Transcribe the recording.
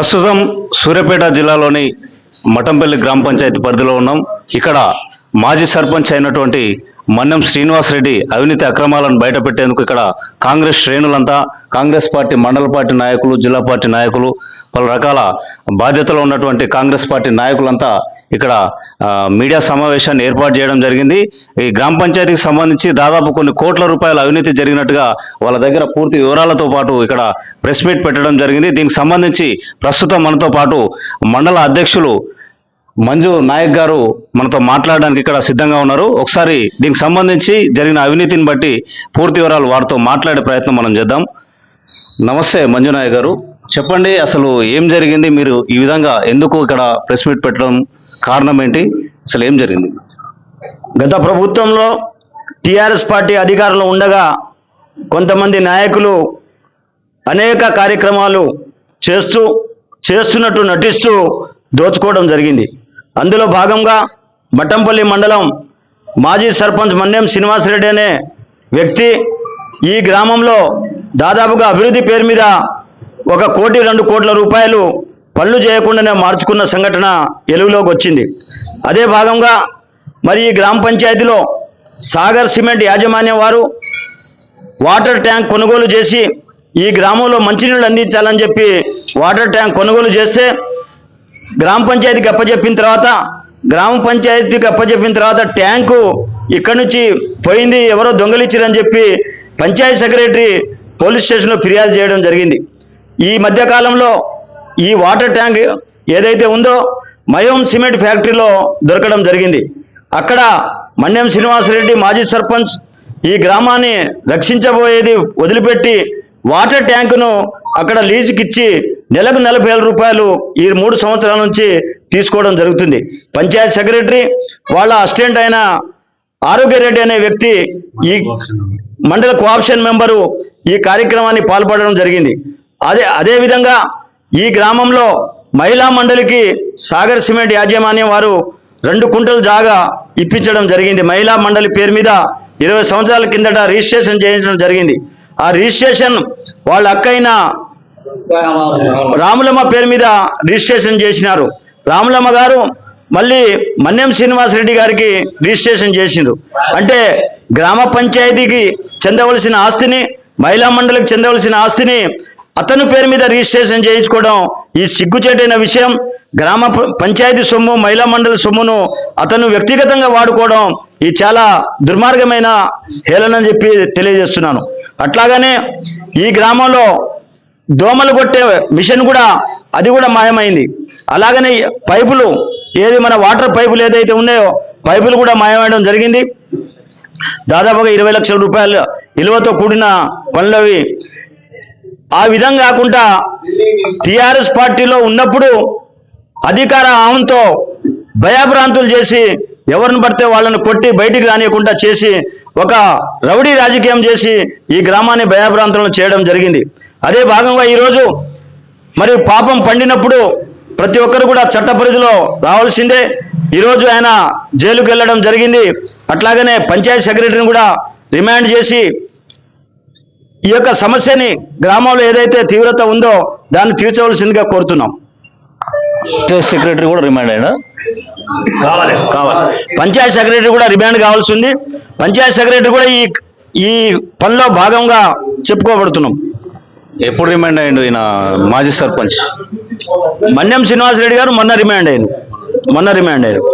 ప్రస్తుతం సూర్యాపేట జిల్లాలోని మఠంపల్లి గ్రామ పంచాయతీ పరిధిలో ఉన్నాం. ఇక్కడ మాజీ సర్పంచ్ అయినటువంటి మన్నెం శ్రీనివాసరెడ్డి అవినీతి అక్రమాలను బయటపెట్టేందుకు ఇక్కడ కాంగ్రెస్ శ్రేణులంతా కాంగ్రెస్ పార్టీ మండల పార్టీ నాయకులు జిల్లా పార్టీ నాయకులు పలు రకాల బాధ్యతలో ఉన్నటువంటి కాంగ్రెస్ పార్టీ నాయకులంతా ఇక్కడ మీడియా సమావేశాన్ని ఏర్పాటు చేయడం జరిగింది. ఈ గ్రామ పంచాయతీకి సంబంధించి దాదాపు కొన్ని కోట్ల రూపాయల అవినీతి జరిగినట్టుగా వాళ్ళ దగ్గర పూర్తి వివరాలతో పాటు ఇక్కడ ప్రెస్ మీట్ పెట్టడం జరిగింది. దీనికి సంబంధించి ప్రస్తుతం మనతో పాటు మండల అధ్యక్షులు మంజు నాయక్ గారు మనతో మాట్లాడడానికి ఇక్కడ సిద్ధంగా ఉన్నారు. ఒకసారి దీనికి సంబంధించి జరిగిన అవినీతిని బట్టి పూర్తి వివరాలు వారితో మాట్లాడే ప్రయత్నం మనం చేద్దాం. నమస్తే మంజు నాయక్ గారు. చెప్పండి అసలు ఏం జరిగింది? మీరు ఈ విధంగా ఎందుకు ఇక్కడ ప్రెస్ మీట్ పెట్టడం కారణం ఏంటి? అసలు ఏం జరిగింది? గత ప్రభుత్వంలో టిఆర్ఎస్ పార్టీ అధికారంలో ఉండగా కొంతమంది నాయకులు అనేక కార్యక్రమాలు చేస్తూ చేస్తున్నట్టు నటిస్తూ దోచుకోవడం జరిగింది. అందులో భాగంగా మట్టంపల్లి మండలం మాజీ సర్పంచ్ మన్యం శ్రీనివాసరెడ్డి అనే వ్యక్తి ఈ గ్రామంలో దాదాపుగా అభివృద్ధి పేరు మీద ఒక కోటి రెండు కోట్ల రూపాయలు పనులు చేయకుండానే మార్చుకున్న సంఘటన ఎలుగులోకి వచ్చింది. అదే భాగంగా మరి ఈ గ్రామ పంచాయతీలో సాగర్ సిమెంట్ యాజమాన్యం వారు వాటర్ ట్యాంక్ కొనుగోలు చేసి ఈ గ్రామంలో మంచినీళ్ళు అందించాలని చెప్పి వాటర్ ట్యాంక్ కొనుగోలు చేస్తే గ్రామ పంచాయతీకి అప్పచెప్పిన తర్వాత గ్రామ పంచాయతీకి అప్పచెప్పిన తర్వాత ట్యాంకు ఇక్కడి నుంచి పోయింది ఎవరో దొంగలిచ్చారని చెప్పి పంచాయతీ సెక్రటరీ పోలీస్ స్టేషన్లో ఫిర్యాదు చేయడం జరిగింది. ఈ మధ్యకాలంలో ఈ వాటర్ ట్యాంక్ ఏదైతే ఉందో మయోం సిమెంట్ ఫ్యాక్టరీలో దొరకడం జరిగింది. అక్కడ మన్యం శ్రీనివాసరెడ్డి మాజీ సర్పంచ్ ఈ గ్రామాన్ని రక్షించబోయేది వదిలిపెట్టి వాటర్ ట్యాంకును అక్కడ లీజుకిచ్చి నెలకు నలభై వేల రూపాయలు ఈ మూడు సంవత్సరాల నుంచి తీసుకోవడం జరుగుతుంది. పంచాయత్ సెక్రటరీ వాళ్ళ అసిస్టెంట్ అయిన ఆరోగ్య రెడ్డి అనే వ్యక్తి ఈ మండల కోఆప్షన్ మెంబరు ఈ కార్యక్రమాన్ని పాల్పడడం జరిగింది. అదే అదే విధంగా ఈ గ్రామంలో మహిళా మండలికి సాగర్ సిమెంట్ యాజమాన్యం వారు రెండు కుంటల జాగా ఇప్పించడం జరిగింది. మహిళా మండలి పేరు మీద ఇరవై సంవత్సరాల కిందట రిజిస్ట్రేషన్ చేయించడం జరిగింది. ఆ రిజిస్ట్రేషన్ వాళ్ళ అక్కైన రాములమ్మ పేరు మీద రిజిస్ట్రేషన్ చేసినారు. రాములమ్మ గారు మళ్ళీ మన్యం శ్రీనివాసరెడ్డి గారికి రిజిస్ట్రేషన్ చేసిండ్రు. అంటే గ్రామ పంచాయతీకి చెందవలసిన ఆస్తిని మహిళా మండలికి చెందవలసిన ఆస్తిని అతని పేరు మీద రిజిస్ట్రేషన్ చేయించుకోవడం ఈ సిగ్గుచేటైన విషయం. గ్రామ పంచాయతీ సొమ్ము మహిళా మండలి సొమ్మును అతను వ్యక్తిగతంగా వాడుకోవడం ఇది చాలా దుర్మార్గమైన హేళనని చెప్పి తెలియజేస్తున్నాను. అట్లాగనే ఈ గ్రామంలో దోమలు కొట్టే మిషన్ కూడా అది కూడా మాయమైంది. అలాగనే పైపులు ఏది మన వాటర్ పైపులు ఏదైతే ఉన్నాయో పైపులు కూడా మాయమవడం జరిగింది. దాదాపుగా ఇరవై లక్షల రూపాయల విలువతో కూడిన పనులవి ఆ విధంగా కాకుండా టిఆర్ఎస్ పార్టీలో ఉన్నప్పుడు అధికార ఆమెతో భయాభ్రాంతులు చేసి ఎవరిని పడితే వాళ్ళని కొట్టి బయటికి రానియకుండా చేసి ఒక రౌడీ రాజకీయం చేసి ఈ గ్రామాన్ని భయాభ్రాంతులను చేయడం జరిగింది. అదే భాగంగా ఈరోజు మరి పాపం పండినప్పుడు ప్రతి ఒక్కరు కూడా చట్ట పరిధిలో రావాల్సిందే. ఈరోజు ఆయన జైలుకు వెళ్ళడం జరిగింది. అట్లాగనే పంచాయత్ సెక్రటరీని కూడా రిమాండ్ చేసి ఈ యొక్క సమస్యని గ్రామంలో ఏదైతే తీవ్రత ఉందో దాన్ని తీర్చవలసిందిగా కోరుతున్నాం. సెక్రటరీ కూడా రిమైండ్ అయినా? కావాలి. కావాలి. పంచాయత్ సెక్రటరీ కూడా రిమాండ్ కావాల్సి ఉంది పంచాయత్ సెక్రటరీ కూడా ఈ ఈ పనిలో భాగంగా చెప్పుకోబడుతున్నాం. ఎప్పుడు రిమైండ్ అయ్యిండు ఈయన మాజీ సర్పంచ్? మన్యం శ్రీనివాసరెడ్డి గారు మొన్న రిమాండ్ అయ్యారు. మొన్న రిమాండ్ అయ్యారు.